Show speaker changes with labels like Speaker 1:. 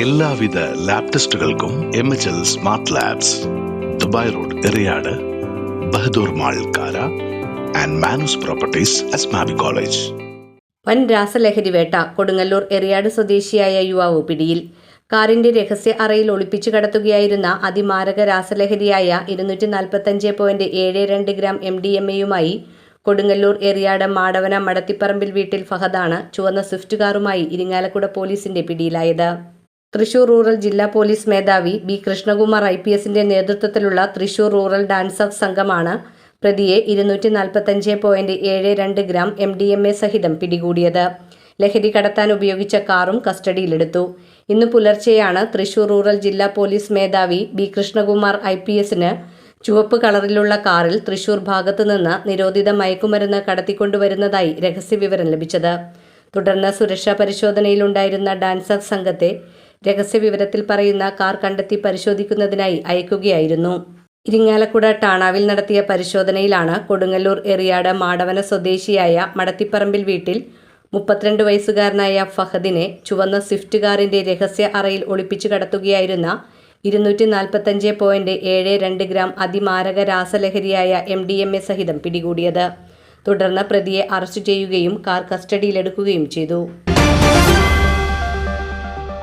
Speaker 1: എല്ലാവിധ lab ടെസ്റ്റുകൾക്കും M H L smart labs Dubai road Eriyad Bahadur mall Kara and Manoos properties Asmabi college
Speaker 2: വൻ രാസലഹരി വേട്ട കൊടുങ്ങല്ലൂർ എറിയാട് സ്വദേശിയായ യുവാവ് പിടിയിൽ. കാറിന്റെ രഹസ്യ അറയിൽ ഒളിപ്പിച്ചു കടത്തുകയായിരുന്ന അതിമാരക രാസലഹരിയായ ഇരുന്നൂറ്റി നാൽപ്പത്തഞ്ച് പോയിന്റ് ഏഴ് രണ്ട് ഗ്രാം എം ഡി എം എയുമായി കൊടുങ്ങല്ലൂർ എറിയാട് മാടവന മടത്തിപ്പറമ്പിൽ വീട്ടിൽ ഫഹദാണ് ചുവന്ന സ്വിഫ്റ്റ് കാറുമായി ഇരിങ്ങാലക്കുട പോലീസിന്റെ പിടിയിലായത്. തൃശൂർ റൂറൽ ജില്ലാ പോലീസ് മേധാവി ബി കൃഷ്ണകുമാർ ഐ പി എസിന്റെ നേതൃത്വത്തിലുള്ള തൃശൂർ റൂറൽ ഡാൻസ് ഓഫ് സംഘമാണ് പ്രതിയെ ഇരുന്നൂറ്റി നാൽപ്പത്തഞ്ച് പോയിന്റ് ഏഴ് രണ്ട് gram M D M A സഹിതം പിടികൂടിയത്. ലഹരി കടത്താൻ ഉപയോഗിച്ച കാറും കസ്റ്റഡിയിലെടുത്തു. ഇന്ന് പുലർച്ചെയാണ് തൃശൂർ റൂറൽ ജില്ലാ പോലീസ് മേധാവി ബി കൃഷ്ണകുമാർ ഐ പി എസിന് ചുവപ്പ് കളറിലുള്ള കാറിൽ തൃശൂർ ഭാഗത്തു നിന്ന് നിരോധിത മയക്കുമരുന്ന് കടത്തിക്കൊണ്ടുവരുന്നതായി രഹസ്യവിവരം ലഭിച്ചത്. തുടർന്ന് സുരക്ഷാ പരിശോധനയിലുണ്ടായിരുന്ന ഡാൻസർ സംഘത്തെ രഹസ്യവിവരത്തിൽ പറയുന്ന കാർ കണ്ടെത്തി പരിശോധിക്കുന്നതിനായി അയക്കുകയായിരുന്നു. ഇരിങ്ങാലക്കുട ടാണാവിൽ നടത്തിയ പരിശോധനയിലാണ് കൊടുങ്ങല്ലൂർ എറിയാട് മാടവന സ്വദേശിയായ മടത്തിപ്പറമ്പിൽ വീട്ടിൽ മുപ്പത്തിരണ്ട് വയസ്സുകാരനായ ഫഹദിനെ ചുവന്ന സ്വിഫ്റ്റ് കാറിന്റെ രഹസ്യ അറയിൽ ഒളിപ്പിച്ചു കടത്തുകയായിരുന്ന ഇരുന്നൂറ്റി നാൽപ്പത്തഞ്ച് പോയിന്റ് ഏഴ് രണ്ട് ഗ്രാം അതിമാരക രാസലഹരിയായ എം ഡി എം എ സഹിതം പിടികൂടിയത്. തുടർന്ന് പ്രതിയെ അറസ്റ്റ് ചെയ്യുകയും കാർ കസ്റ്റഡിയിലെടുക്കുകയും ചെയ്തു.